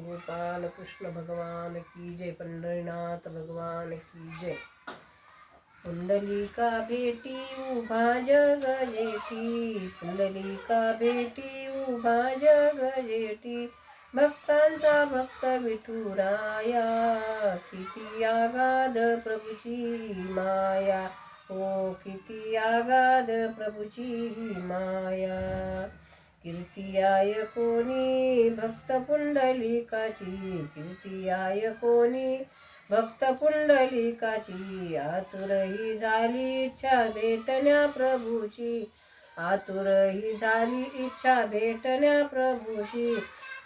गोपाल कृष्ण भगवान की जय पंढरीनाथ भगवान की जय. पुंडलिका भेटी उभा जग जेठी. पुंडलिका भेटी उभा जग जेठी. भक्तांचा भक्त विठुराया. किती आगाध प्रभूची माया. ओ किती आगाध प्रभूची माया. कीर्तियाय कोणी? भक्त पुंडलिकाची कीर्तियाय कोणी? भक्त पुंडलिकाची आतुरही झाली इच्छा भेटण्या प्रभूची. आतुरही झाली इच्छा भेटण्या प्रभूशी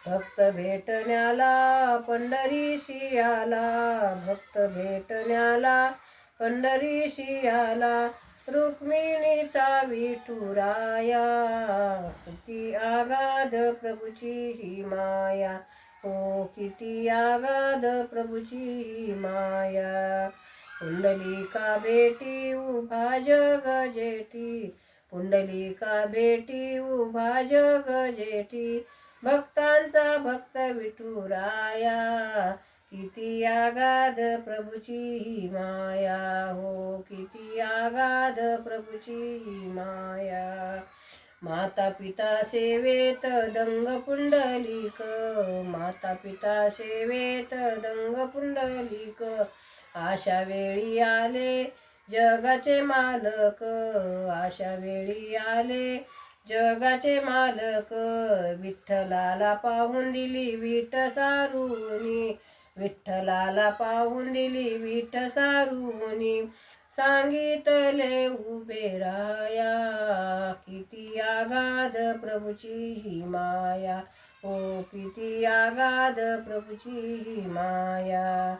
भक्त भेटण्याला पंढरीशी आला भक्त भेटण्याला पंढरीशी आला रुक्मिणीचा विठुराया. किती आगाध प्रभूची ही माया? हो किती आगाध प्रभूची ही माया? पुंडलिका बेटी उभा जग जेठी पुंडलिका बेटी उभा जग जेठी भक्तांचा भक्त विठुराया किती आगाध प्रभूची ही माया? हो किती आगाध प्रभूची ही माया? माता पिता सेवेत दंग पुंडलिक माता पिता सेवेत दंग पुंडलिक आशा वेळी आले जगाचे मालक आशा वेळी आले जगाचे मालक विठ्ठलाला पाहून दिली विठ सारुनी विठ्ठलाला पाहून दिली विठ सारुनी सांगितले उभे राया किती आगाध प्रभूची ही माया. हो किती आगाध प्रभूची ही माया.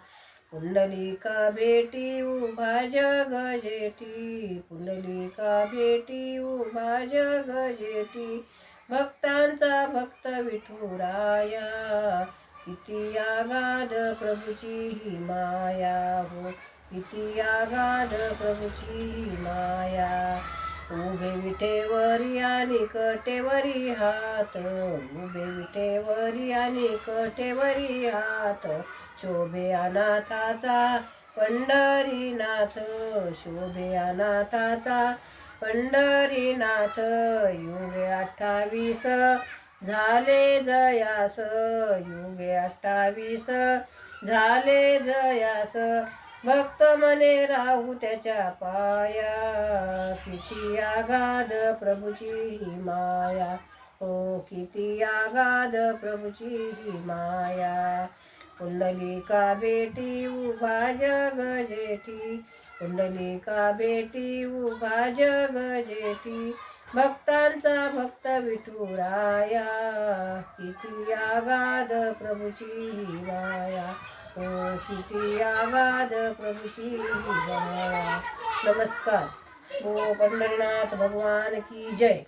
पुंडलिका भेटी उभा जग जेठी. पुंडलिका भेटी उभा जग जेठी. भक्तांचा भक्त विठुराया किती आगाध प्रभूची ही माया. हो किती आगाध प्रभूची माया. उभे विठेवरी आणि कटेवरी हात. उभे विठेवरी आणि कटेवरी हात. शोभे अनाथाचा पंढरीनाथ. शोभे अनाथाचा पंढरीनाथ. युगे अठ्ठावीस झाले जयास. युगे अठ्ठावीस झाले जयास. भक्त मने राहू त्याच्या पाया. किती आगाध प्रभूची माया. हो किती आगाध प्रभूची माया. कुंडलिका बेटी उभा जग जेठी. कुंडलिका बेटी उभा जग जेठी. भक्तांचा भक्त विठुराया. किती आगाध प्रभूची माया. हो आवाज प्रभूची नमस्कार। हो पंढरीनाथ भगवान की जय।